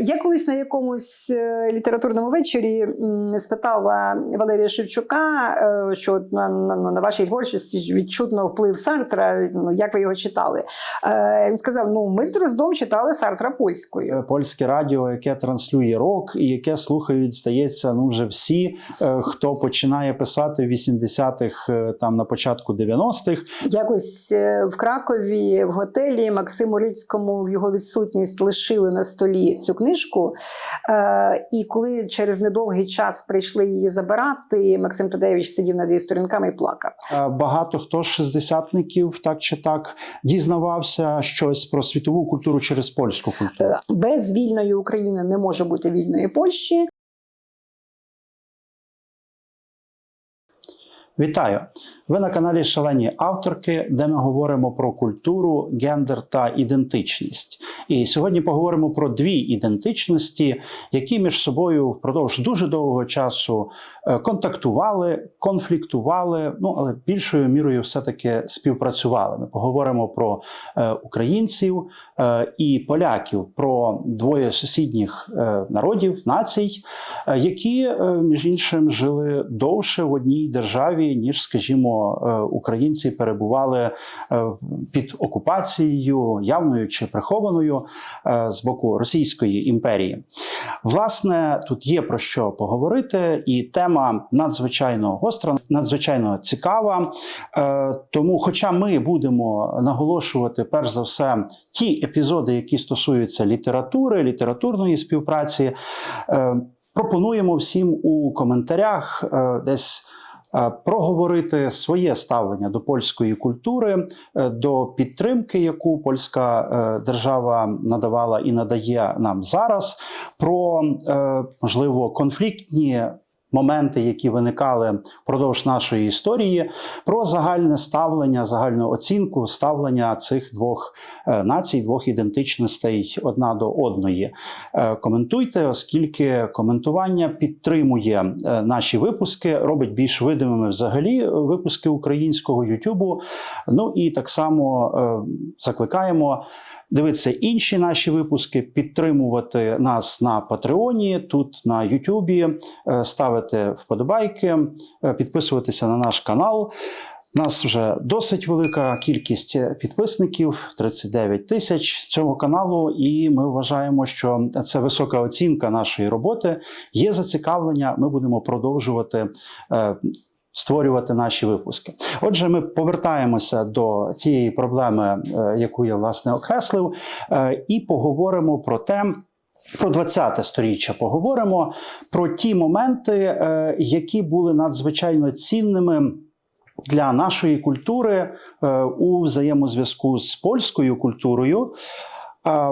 Я колись на якомусь е, літературному вечорі спитала Валерія Шевчука, е, що на, на, на вашій творчості відчутно вплив Сартра. Ну як ви його читали? Е, Він сказав: ну ми з Дроздом читали Сартра польською. Польське радіо, яке транслює рок, і яке слухають, здається, ну вже всі, хто починає писати в 80-х, е, там на початку 90-х. Якось в Кракові в готелі Максиму Рильському в його відсутність лишили на столі цю книжку. Е, і коли через недовгий час прийшли її забирати, Максим Тадеєвич сидів над її сторінками і плакав. Е, Багато хто з шестдесятників так чи так дізнавався щось про світову культуру через польську культуру. Е, Без вільної України не може бути вільної Польщі. Вітаю! Ви на каналі Шалені авторки, де ми говоримо про культуру, гендер та ідентичність. І сьогодні поговоримо про дві ідентичності, які між собою впродовж дуже довгого часу е, контактували, конфліктували, ну але більшою мірою все-таки співпрацювали. Ми поговоримо про е, українців е, і поляків, про двоє сусідніх народів, націй, які, між іншим, жили довше в одній державі, ніж, скажімо, е, українці перебували е, під окупацією, явною чи прихованою е, з боку Російської імперії. Власне, тут є про що поговорити, і тема надзвичайно гостра, надзвичайно цікава. Тому, хоча ми будемо наголошувати перш за все ті епізоди, які стосуються літератури, літературної співпраці, пропонуємо всім у коментарях десь. Е, Проговорити своє ставлення до польської культури, е, до підтримки, яку польська е, держава надавала і надає нам зараз, про можливо конфліктні моменти, які виникали впродовж нашої історії, про загальне ставлення, загальну оцінку ставлення цих двох е, націй, двох ідентичностей одна до одної. Е, Коментуйте, оскільки коментування підтримує е, наші випуски, робить більш видимими взагалі випуски українського Ютубу. Ну і так само закликаємо. Дивитися інші наші випуски, підтримувати нас на Патреоні, тут на Ютубі, е, ставити вподобайки, е, підписуватися на наш канал. У нас вже досить велика кількість підписників 39 тисяч цього каналу, і ми вважаємо, що це висока оцінка нашої роботи. Є зацікавлення. Ми будемо продовжувати. Створювати наші випуски. Отже, ми повертаємося до цієї проблеми, е, яку я власне окреслив, е, і поговоримо про те. Про 20-те сторіччя поговоримо про ті моменти, е, які були надзвичайно цінними для нашої культури у взаємозв'язку з польською культурою.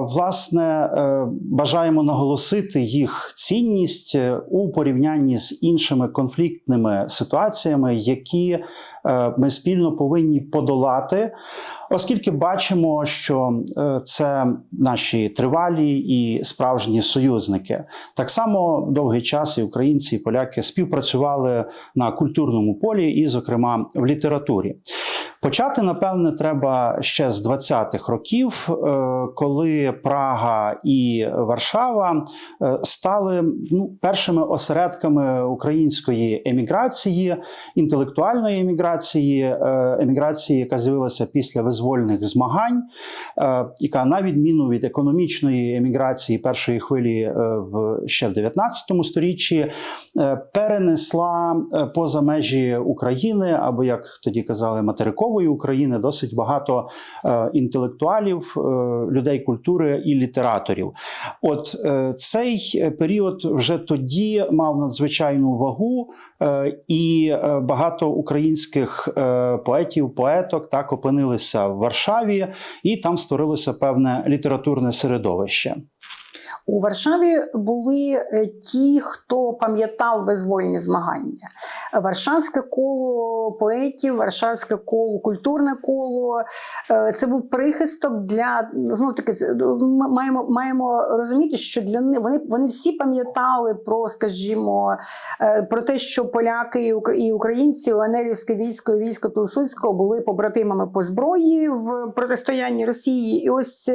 Власне, е, бажаємо наголосити їх цінність е, у порівнянні з іншими конфліктними ситуаціями, які ми спільно повинні подолати, оскільки бачимо, що е, це наші тривалі і справжні союзники. Так само довгий час і українці, і поляки співпрацювали на культурному полі, і, зокрема, в літературі. Почати, напевне, треба ще з 20-х років, е, коли Прага і Варшава е, стали ну, першими осередками української еміграції, інтелектуальної еміграції, е, еміграції, яка з'явилася після визвольних змагань, е, яка на відміну від економічної еміграції першої хвилі е, в ще в 19 сторіччі перенесла поза межі України, або як тоді казали, материкової України, досить багато інтелектуалів, людей культури і літераторів. От цей період вже тоді мав надзвичайну вагу, і багато українських е, поетів, поеток так опинилися в Варшаві, і там створилося певне літературне середовище. У Варшаві були е, ті, хто пам'ятав визвольні змагання. Варшавське коло поетів, Варшавське коло, культурне коло. Е, Це був прихисток для знову таки ми маємо, маємо розуміти, що для них вони, вони всі пам'ятали про, скажімо, е, про те, що поляки і ук- і українці, Анерівське військо і військо Пілсудського були побратимами по зброї в протистоянні Росії. І ось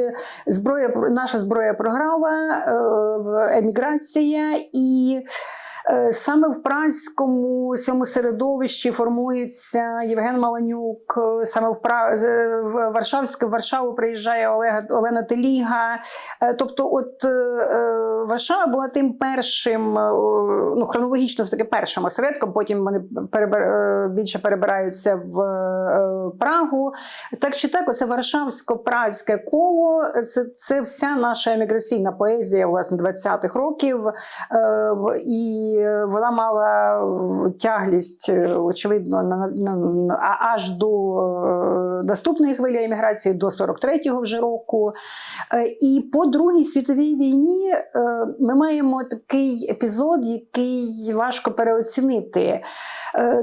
зброя наша зброя програла. Е, в- еміграція і. Е, Саме в празькому цьому середовищі формується Євген Маланюк. е, Саме в, Пра... в Варшавське в Варшаву приїжджає Олега Олена Теліга. Е, Тобто, от е, е, Варшава була тим першим, е, ну хронологічно таки першим осередком. Потім вони перебер... е, більше перебираються в е, Прагу. Так чи так, оце Варшавсько-празьке коло це, це вся наша еміграційна поезія власне 20-х років. Е, І вона мала тяглість, е, очевидно, аж до е, наступної хвилі еміграції, до 43-го вже року. Е, І по Другій світовій війні ми маємо такий епізод, який важко переоцінити.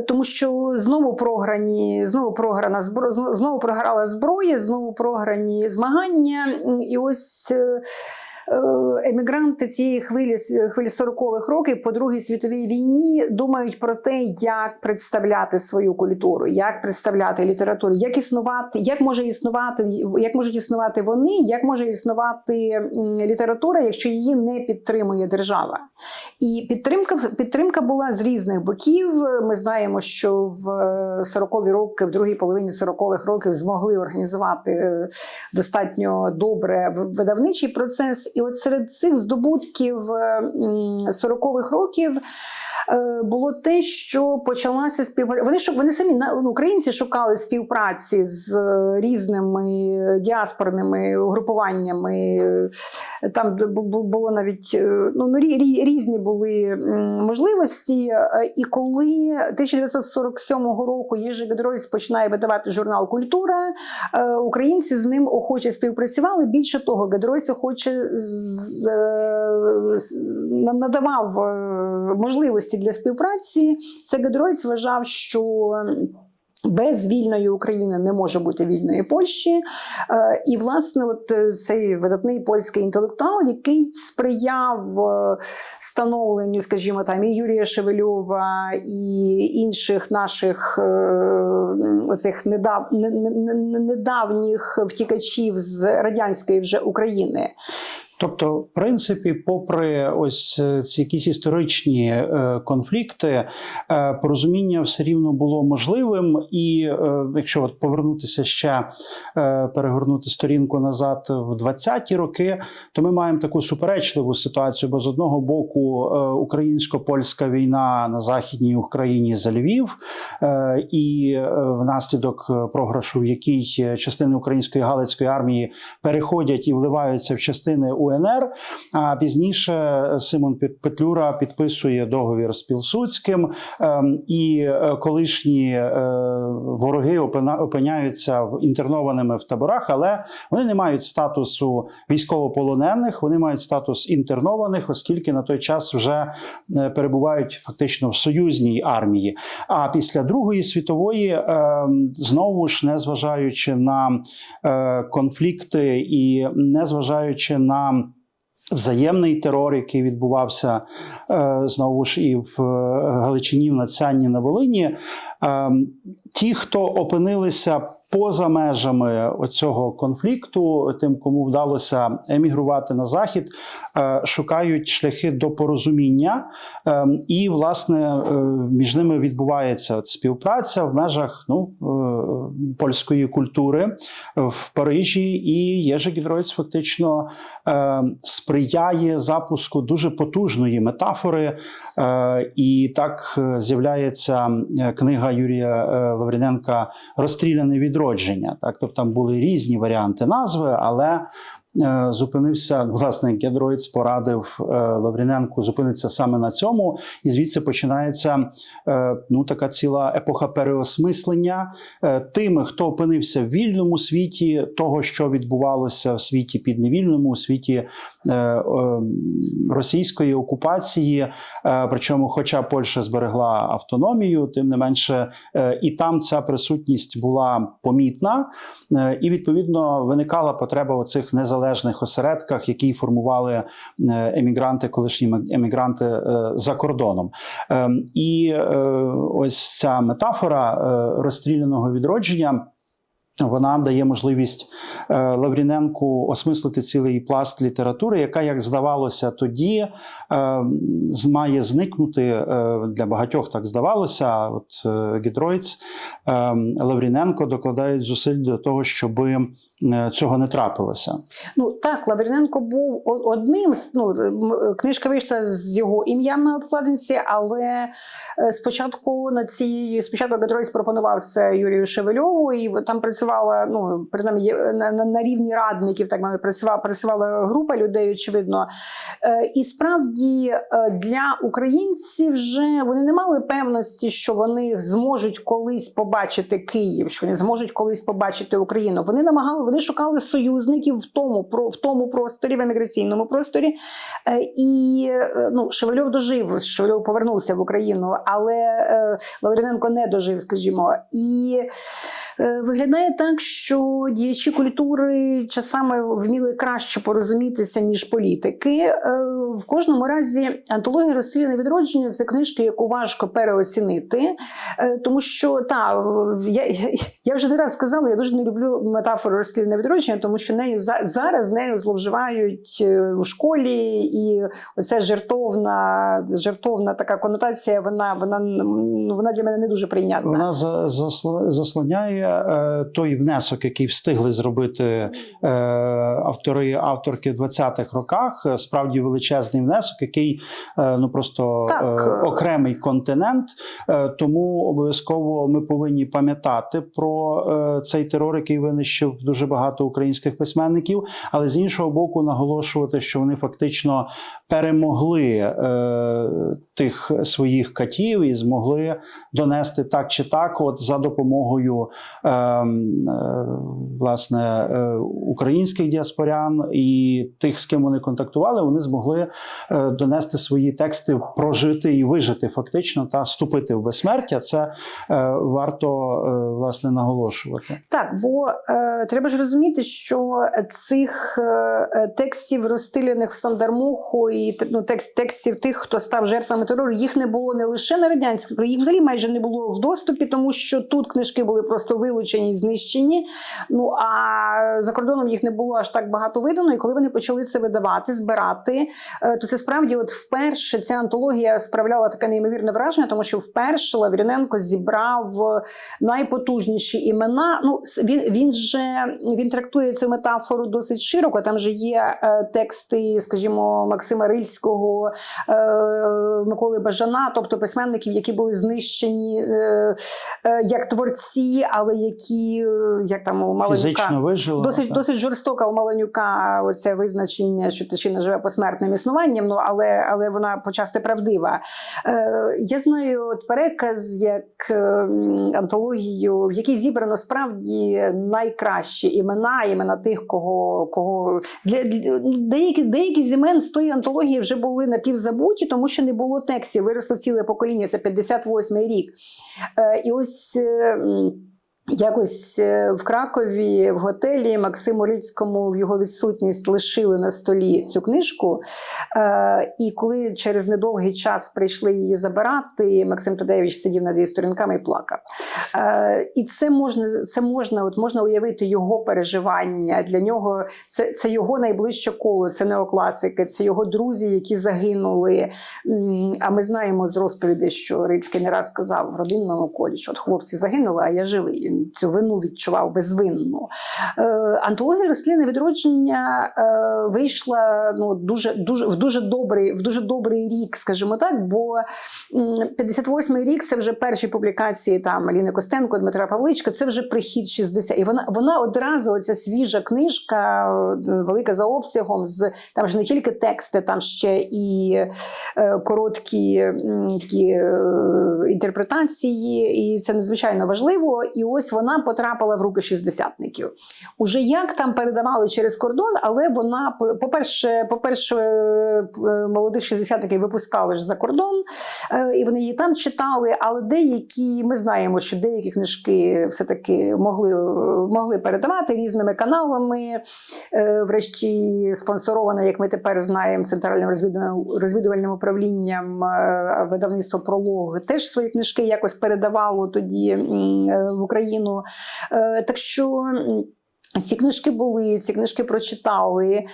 Тому що знову програні, знову програна знову програла зброя, знову програні змагання. І ось емігранти цієї хвилі хвилі 40-х років по Другій світовій війні думають про те, як представляти свою культуру, як представляти літературу, як існувати, як може існувати, як можуть існувати вони, як може існувати література, якщо її не підтримує держава. І підтримка підтримка була з різних боків. Ми знаємо, що в 40-ві роки, в другій половині 40-х років змогли організувати е, достатньо добре видавничий процес. І от серед цих здобутків е, 40-х років. е, Було те, що почалася співпраця. Вони вони самі ну, українці шукали співпраці з е, різними діаспорними угрупуваннями. Там бу- бу- було навіть е, ну, ну, рі- рі- різні були можливості. Е, І коли 1947 року Єжи Гедройс починає видавати журнал Культура, е, українці з ним охоче співпрацювали. Більше того, Гедройс охоче надавав можливості для співпраці. Це Гедройс вважав, що. Без вільної України не може бути вільної Польщі. Е, І, власне, от е, цей видатний польський інтелектуал, який сприяв е, становленню, скажімо, там і Юрія Шевельова, і інших наших оцих недав, не- не- не- недавніх втікачів з радянської вже України. Тобто, в принципі, попри ось е, ці якісь історичні е, конфлікти, е, порозуміння все рівно було можливим. І якщо от повернутися ще перегорнути сторінку назад в 20-ті роки, то ми маємо таку суперечливу ситуацію. Бо з одного боку українсько-польська війна на західній Україні за Львів, і внаслідок програшу, в якій частини української галицької армії переходять і вливаються в частини УНР. А пізніше Симон Петлюра підписує договір з Пілсудським, ем, і е, колишні е, вороги опиняються інтернованими в таборах, але вони не мають статусу військовополонених, вони мають статус інтернованих, оскільки на той час вже е, перебувають фактично в союзній армії. А після Другої світової, ем, знову ж незважаючи на е, конфлікти і незважаючи на взаємний терор, який відбувався е, знову ж і в е, Галичині, в Нацянні на Волині, е, ті, хто опинилися поза межами оцього конфлікту, тим, кому вдалося емігрувати на захід, е, шукають шляхи до порозуміння, е, і власне е, між ними відбувається співпраця в межах ну, е, польської культури в Парижі, і Єжи Гідройц фактично е, сприяє запуску дуже потужної метафори. І так з'являється книга Юрія Лавріненка Розстріляне відродження. Так, тобто там були різні варіанти назви, але зупинився власне Гедроїц порадив е, Лавріненку зупинитися саме на цьому, і звідси починається е, ну така ціла епоха переосмислення е, тими, хто опинився в вільному світі, того, що відбувалося в світі підневільному, у світі е, е, російської окупації. Е, Причому, хоча Польща зберегла автономію, тим не менше е, і там ця присутність була помітна, Е, і відповідно виникала потреба у цих незалежних осередках, які формували е, емігранти, колишні ем- емігранти е, за кордоном. Ем, І е, ось ця метафора розстріляного відродження. Вона дає можливість Лавріненку осмислити цілий пласт літератури, яка, як здавалося, тоді має зникнути для багатьох. Так здавалося. От Гідройц, е, Лавріненко докладають зусиль до того, щоб цього не трапилося. Ну так, Лавріненко був одним з ну книжка вийшла з його ім'ям на обкладинці, але е, спочатку на цій спочатку Петрович пропонував це Юрію Шевельову, і там працювала ну принаймні на, на, на рівні радників, так мовити, працювала, працювала група людей, очевидно. Е, І справді е, для українців вже вони не мали певності, що вони зможуть колись побачити Київ, що вони зможуть колись побачити Україну. Вони намагали, вони шукали союзників в тому в тому просторі, в еміграційному просторі. Е, І е, ну, Шевельов дожив, Шевельов повернувся в Україну, але е, Лавриненко не дожив, скажімо. І виглядає так, що діячі культури часами вміли краще порозумітися, ніж політики. Е, В кожному разі антологія розстріляне відродження це книжка, яку важко переоцінити, е, тому що та я, я, вже не раз сказала, я дуже не люблю метафору розстріляне відродження, тому що нею за- зараз нею зловживають е, у школі, і оця жертовна, жертовна така конотація, вона, вона, вона для мене не дуже прийнятна. Вона за- засло- заслоняє е, той внесок, який встигли зробити е, автори авторки в 20-х роках. Е, Справді величезний внесок, який е, ну просто Так. е, окремий континент. Е, тому обов'язково ми повинні пам'ятати про е, цей терор, який винищив дуже багато українських письменників, але з іншого боку, наголошувати, що вони фактично перемогли е, тих своїх катів і змогли донести так чи так, от за допомогою власне е, українських діаспорян і тих, з ким вони контактували, вони змогли е, донести свої тексти, прожити і вижити фактично та вступити в безсмертя. Це е, варто е, власне наголошувати. Так, бо е, треба ж розуміти, що цих е, текстів, розстріляних в Сандармуху, і ну, текст, текстів тих, хто став жертвами терору, їх не було не лише на радянській, їх взагалі майже не було в доступі, тому що тут книжки були просто вилучені знищені. Ну а за кордоном їх не було аж так багато видано. І коли вони почали це видавати, збирати, е, то це справді, от вперше ця антологія справляла таке неймовірне враження, тому що вперше Лавріненко зібрав найпотужніші імена. Ну він він же він трактує цю метафору досить широко. Там же є е, тексти, скажімо, Максима Рильського, е, Миколи Бажана, тобто письменників, які були знищені е, е, як творці, але які е, як там у Маланюка. Фізично вижили. Досить, так. досить жорстока у Маланюка оце визначення, що Тичина живе посмертним існуванням, ну але, але вона почасти правдива. Е, я знаю от переказ як е, антологію, в якій зібрано справді найкращі імена, імена тих, кого, кого для, для деякі, деякі з імен з тої антології вже були напівзабуті, тому що не було текстів. Виросло ціле покоління, це 58-й рік. Е, і ось. Якось е, в Кракові в готелі Максиму Рильському в його відсутність лишили на столі цю книжку. Е, і коли через недовгий час прийшли її забирати, Максим Тадеєвич сидів над її сторінками і плакав. Е, і це можна, це можна, от можна уявити його переживання. Для нього це, це його найближче коло, це неокласики, це його друзі, які загинули. А ми знаємо з розповідей, що Рильський не раз сказав в родинному колі, що от хлопці загинули, а я живий. Цю вину відчував безвинну. Е, антологія рослинне відродження е, вийшла ну, дуже, дуже, в, дуже добрий, в дуже добрий рік, скажімо так, бо м, 58-й рік це вже перші публікації там Аліни Костенко, Дмитра Павличка, це вже прихід 60. І вона, вона одразу, оця свіжа книжка, е, велика за обсягом, з там ж не тільки тексти, там ще і короткі такі інтерпретації, і це надзвичайно важливо. І ось вона потрапила в руки шістдесятників. Уже як там передавали через кордон, але вона, по- по-перше, по-перше, е, молодих шістдесятників випускали ж за кордон, е, і вони її там читали. Але деякі, ми знаємо, що деякі книжки все-таки могли, могли передавати різними каналами. Е, Врешті спонсорована, як ми тепер знаємо, центральним розвідувальним, управлінням видавництво пролог теж свої книжки якось передавало тоді в Україну. Україну. Е, Так що. Ці книжки були, ці книжки прочитали, е,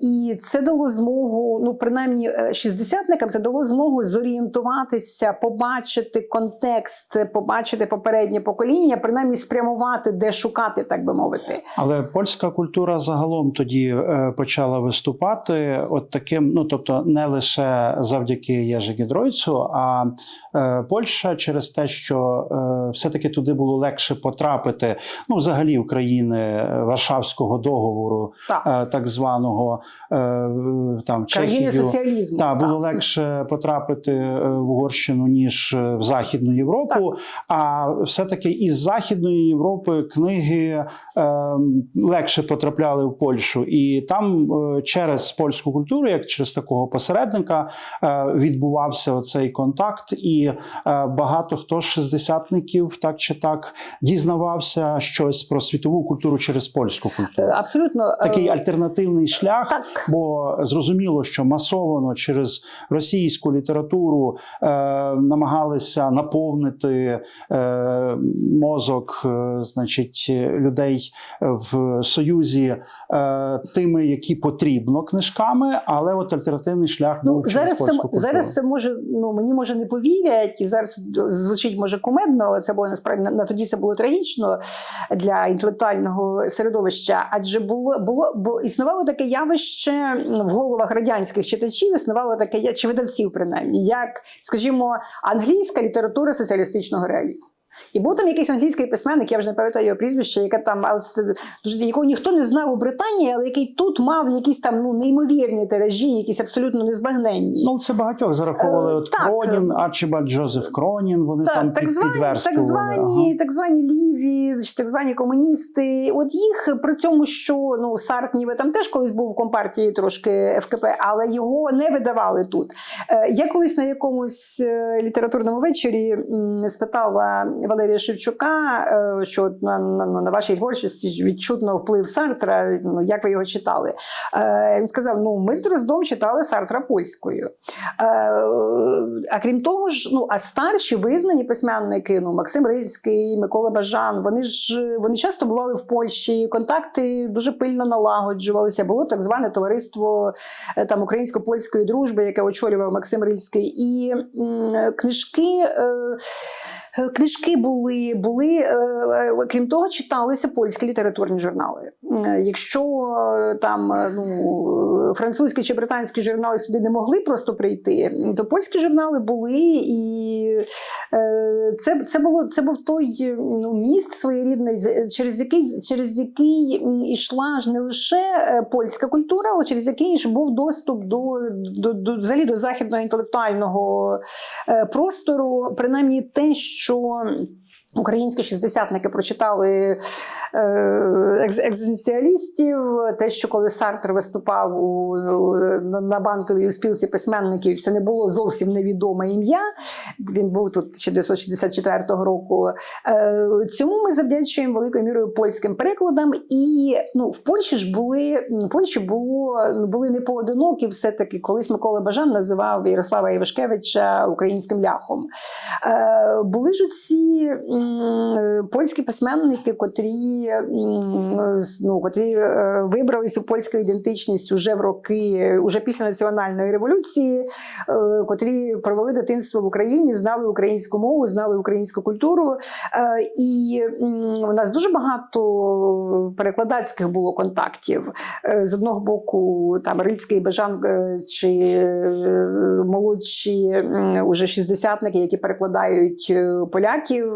і це дало змогу, ну принаймні е, шістдесятникам це дало змогу зорієнтуватися, побачити контекст, побачити попереднє покоління, принаймні спрямувати, де шукати, так би мовити. Але польська культура загалом тоді е, почала виступати от таким, ну тобто не лише завдяки Єжи Гідройцю, а Польща через те, що все-таки туди було легше потрапити, ну взагалі України Варшавського договору, Так, е, так званого е, там країни Чехію. соціалізму. Так, було так. легше потрапити е, в Угорщину, ніж в Західну Європу. Так. А все-таки із Західної Європи книги легше потрапляли в Польщу. І там через польську культуру, як через такого посередника, відбувався оцей контакт. І багато хто з шестдесятників так чи так дізнавався щось про світову культуру через польську Е, культуру. Абсолютно е, Такий альтернативний шлях. так. Бо зрозуміло, що масовано через російську літературу е, намагалися наповнити е, мозок, е, значить, людей в Союзі е, тими, які потрібно книжками, але от альтернативний шлях Ну, був через зараз це, культуру. зараз це може, ну мені може не повірять, і зараз звучить може кумедно, але це було насправді на, на тоді це було трагічно для інтелектуального середовища. Адже було було бо існувало таке явище в головах радянських читачів, існувало таке чи видавців, принаймні, як, скажімо, англійська література соціалістичного реалізму. І був там якийсь англійський письменник, я вже не пам'ятаю його прізвище, яке там, але це якого ніхто не знав у Британії, але який тут мав якісь там ну неймовірні тиражі, якісь абсолютно незбагненні. Ну, це багатьох зараховували. Е, От так. Кронін, Арчибальд Джозеф Кронін. Вони там так, так, під, звані, підверстували. так, звані, так звані ліві, так звані комуністи. От їх при цьому, що ну Сарт ніби там теж колись був в компартії трошки ФКП, але його не видавали тут. Е, я колись на якомусь е, літературному вечорі спитала Валерія Шевчука, е, що на, на, на вашій творчості відчутно вплив Сартра. Ну як ви його читали? Е, він сказав: ну ми з Дроздом читали Сартра польською. Е, а крім того ж, ну а старші визнані письменники, ну Максим Рильський, Микола Бажан, вони ж вони часто бували в Польщі. Контакти дуже пильно налагоджувалися. Було так зване товариство там українсько-польської дружби, яке очолював Максим Рильський, і м, книжки. Е, Книжки були, були е, е, крім того, читалися польські літературні журнали. Е, Якщо е, там е, ну, французькі чи британські журнали сюди не могли просто прийти, то польські журнали були, і е, це, це, було, це був той е, ну, міст своєрідний, через який, через який м, ішла ж не лише е, польська культура, але через який ж був доступ до, до, до, взагалі до західного інтелектуального е, простору, принаймні те, що. 说 Українські шістдесятники прочитали е, екзистенціалістів, те, що коли Сартр виступав у, на, банковій спілці письменників, це не було зовсім невідоме ім'я. Він був тут 1964 року. Е, цьому ми завдячуємо великою мірою польським перекладам. І ну, в Польщі ж були в Польщі було були не поодинокі. Все таки колись Микола Бажан називав Ярослава Івашкевича українським ляхом. Е, були ж ці польські письменники, котрі, ну, котрі е, вибрали цю польську ідентичність уже в роки, уже після національної революції, е, котрі провели дитинство в Україні, знали українську мову, знали українську культуру. Е, І у нас дуже багато перекладацьких було контактів. З одного боку, там Рильський Бажан е, чи молодші уже шістдесятники, які перекладають поляків,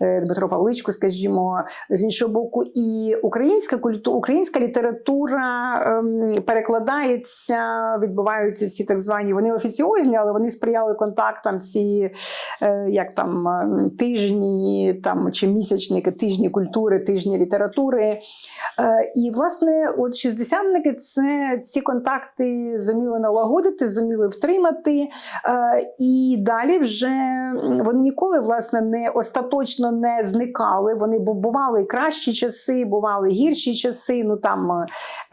Дмитро Павличко, скажімо, з іншого боку, і українська культура, українська література ем, перекладається, відбуваються ці так звані. Вони офіціозні, але вони сприяли контактам. Ці е, як там ем, тижні там чи місячники, тижні культури, тижні літератури. Е, і власне, от шістдесятники це ці контакти зуміли налагодити, зуміли втримати. Е, і далі вже вони ніколи власне не остаточно не зникали. Вони бу- бували кращі часи, бували гірші часи. Ну там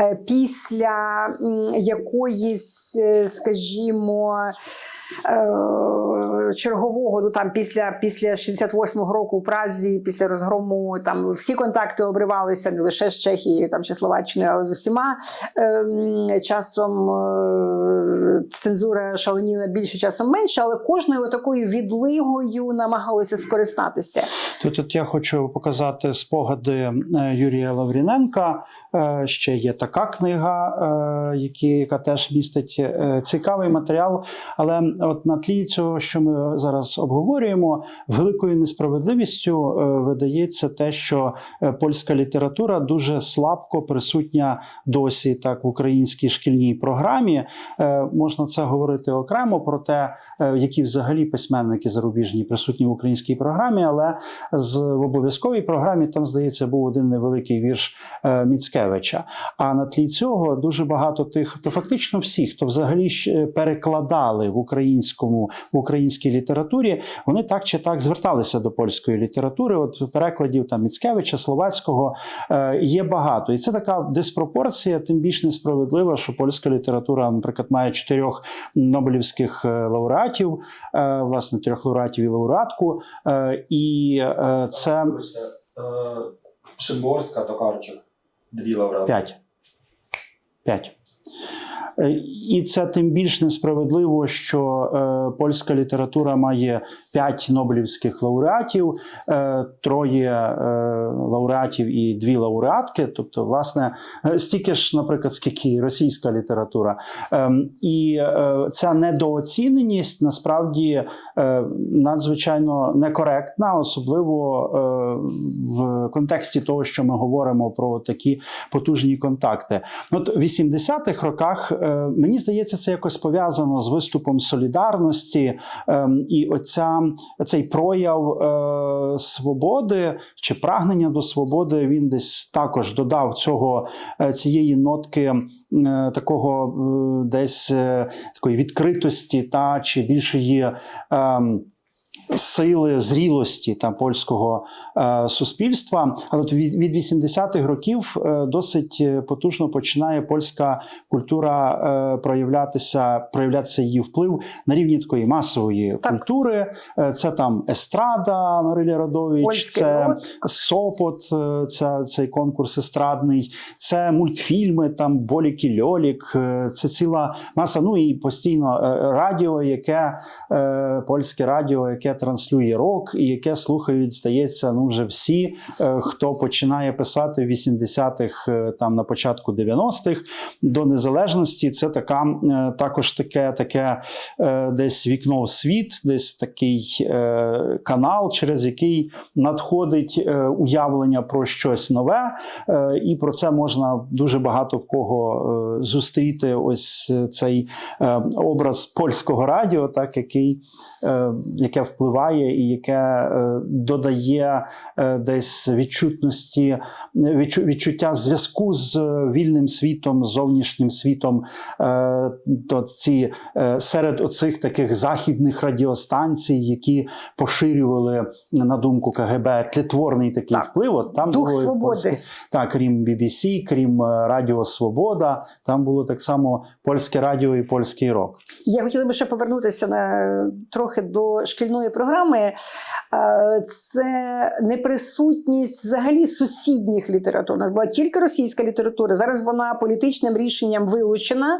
е, після якоїсь, е, скажімо. Е, е, чергового, ну там після, після 68-го року у Празі, після розгрому там всі контакти обривалися не лише з Чехією там чи Словаччиною, але з усіма. Ем, часом е, цензура шаленіла більше, часом менше, але кожною такою відлигою намагалися скористатися. Тут, тут я хочу показати спогади е, Юрія Лавріненка. Е, Ще є така книга, е, яка теж містить е, цікавий матеріал. Але от на тлі цього, що ми зараз обговорюємо, великою несправедливістю е, видається те, що е, польська література дуже слабко присутня досі так в українській шкільній програмі. Е, Можна це говорити окремо про те, які взагалі письменники зарубіжні присутні в українській програмі, але з в обов'язковій програмі там, здається, був один невеликий вірш Міцкевича. А на тлі цього дуже багато тих, то фактично всі, хто взагалі перекладали в українському в українській літературі, вони так чи так зверталися до польської літератури. От перекладів там Міцкевича, Словацького е, є багато. І це така диспропорція, тим більш несправедлива, що польська література, наприклад, має чотирьох нобелівських е, лауреатів, е, власне, трьох лауреатів і лауреатку. Е, І е, це Вибачте, е, Токарчик. Дві лауреати. П'ять. П'ять. Е, І це тим більш несправедливо, що е, польська література має п'ять нобелівських лауреатів, е, троє лауреатів і дві лауреатки. Тобто, власне, стільки ж, наприклад, скільки російська література. Ем, і ця недооціненість насправді надзвичайно некоректна, особливо в контексті того, що ми говоримо про такі потужні контакти. От в 80-х роках мені здається, це якось пов'язано з виступом солідарності, ем, і оця цей прояв е, свободи чи прагнення до свободи він десь також додав цього е, цієї нотки е, такого е, десь е, такої відкритості та чи більшої. Сили зрілості та польського е, суспільства, але від, від 80-х років е, досить е, потужно починає польська культура е, проявлятися, проявлятися її вплив на рівні такої масової Так. культури. Е, це там естрада Мариля Родович, Польський це рок. Сопот, е, це цей конкурс естрадний, це мультфільми, там Болік і Льолік, е, це ціла маса. Ну і постійно е, радіо, яке е, польське радіо, яке транслює рок, і яке слухають, здається, ну вже всі, е, хто починає писати в 80-х, е, там на початку 90-х до незалежності. Це така е, також таке, таке десь вікно в світ, десь такий канал, через який надходить уявлення про щось нове, і про це можна дуже багато в кого зустріти. Ось цей образ польського радіо, так який, яке впливає і яке е, додає е, десь відчутності, відчуття зв'язку з вільним світом, зовнішнім світом. Е, то ці серед оцих таких західних радіостанцій, які поширювали на думку КГБ тлітворний такий Так. вплив. От там Дух було свободи. так, крім BBC, крім Радіо Свобода, там було так само польське радіо і польський рок. Я хотіла би ще повернутися на трохи до шкільної програми. Е, Це неприсутність взагалі сусідніх літератур. У нас була тільки російська література. Зараз вона політичним рішенням вилучена.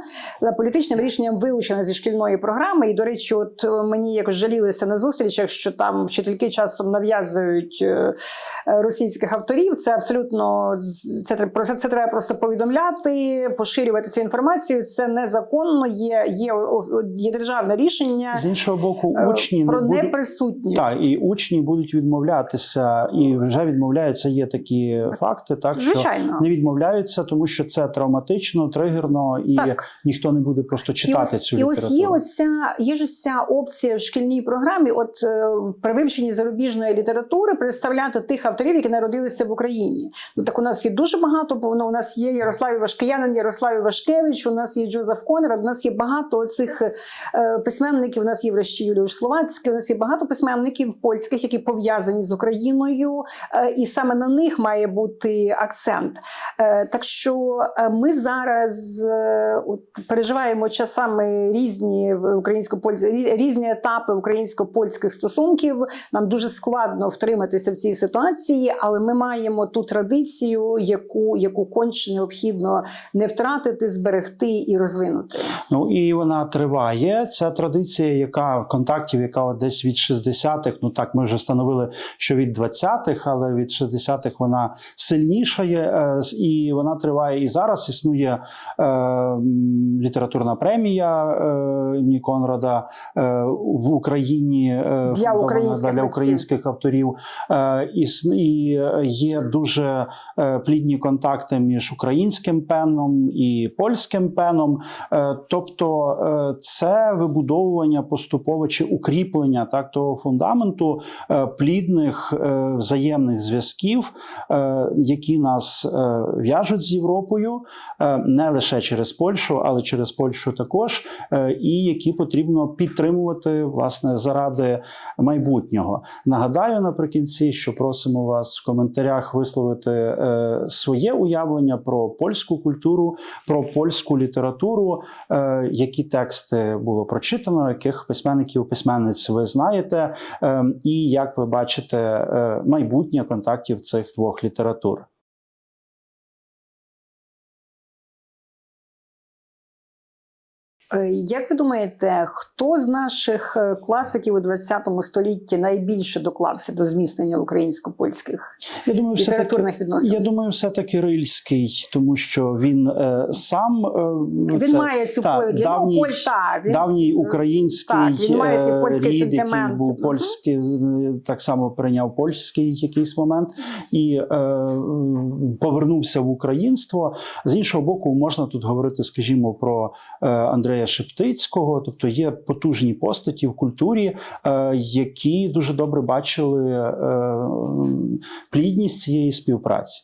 Політичним рішенням вилучена зі шкільної програми. І, до речі, от е, мені якось жалілися на зустрічах, що там вчительки часом нав'язують е, російських авторів. Це абсолютно це про це, це треба просто повідомляти, поширювати цю інформацію. Це незаконно. Є, є, є державне рішення З іншого боку, е, учні про не будуть... неприсутність. Так, і учні будуть відмовлятися, і вже відмовляються. Є такі факти, так що Звичайно. не відмовляються, тому що це травматично, тригерно, і Так. ніхто не буде просто І читати ось, цю і літературу. ось є оця є ж ця опція в шкільній програмі. От е, при вивченні зарубіжної літератури представляти тих авторів, які народилися в Україні. Ну так у нас є дуже багато. бо ну, у нас є Ярослав Івашкиянин, Ярослав Івашкевич, у нас є Джозеф Конрад, у нас є багато цих е, письменників. У нас є врешті Юліуш Словацький, у нас є багато письменників польських, які пов'язані з Україною, е, і саме на них має бути акцент. Е, Так що е, ми зараз от, переживаємо часами різні українсько різні етапи українсько-польських стосунків. Нам дуже складно втриматися в цій ситуації, але ми маємо ту традицію, яку, яку конче необхідно не втратити, зберегти і розвинути. Ну і вона триває. Ця традиція, яка контактів, яка десь від 60-х, ну так ми вже встановили, що від 20-х, але від 60-х вона сильнішає, е, і вона триває і зараз. Існує е, літературна премія е, імені Конрада е, в Україні е, фондована, українських для українських авторів. Е, і е, є дуже е, плідні контакти між українським пеном і польським пеном. Е, Тобто е, це вибудовування поступове чи укріплення так того фундаменту е, плідних е, взаємних зв'язків, е, які нас в'яжуть з Європою, не лише через Польщу, але через Польщу також, і які потрібно підтримувати власне заради майбутнього. Нагадаю наприкінці, що просимо вас в коментарях висловити своє уявлення про польську культуру, про польську літературу, які тексти було прочитано, яких письменників, письменниць ви знаєте, е, і як ви бачите е, майбутнє контактів цих двох літератур. Як ви думаєте, хто з наших е, класиків у ХХ столітті найбільше доклався до зміцнення українсько-польських таки, літературних відносин? я думаю, все таки Рильський, тому що він е, сам е, Він це, має цю та, давній, Поль, та, він- давній український так, він має свій е, польський рід, який був польський, е, так само прийняв польський якийсь момент і е, повернувся в українство. З іншого боку, можна тут говорити, скажімо, про е, Андрея Шептицького, тобто є потужні постаті в культурі, е, які дуже добре бачили е, плідність цієї співпраці.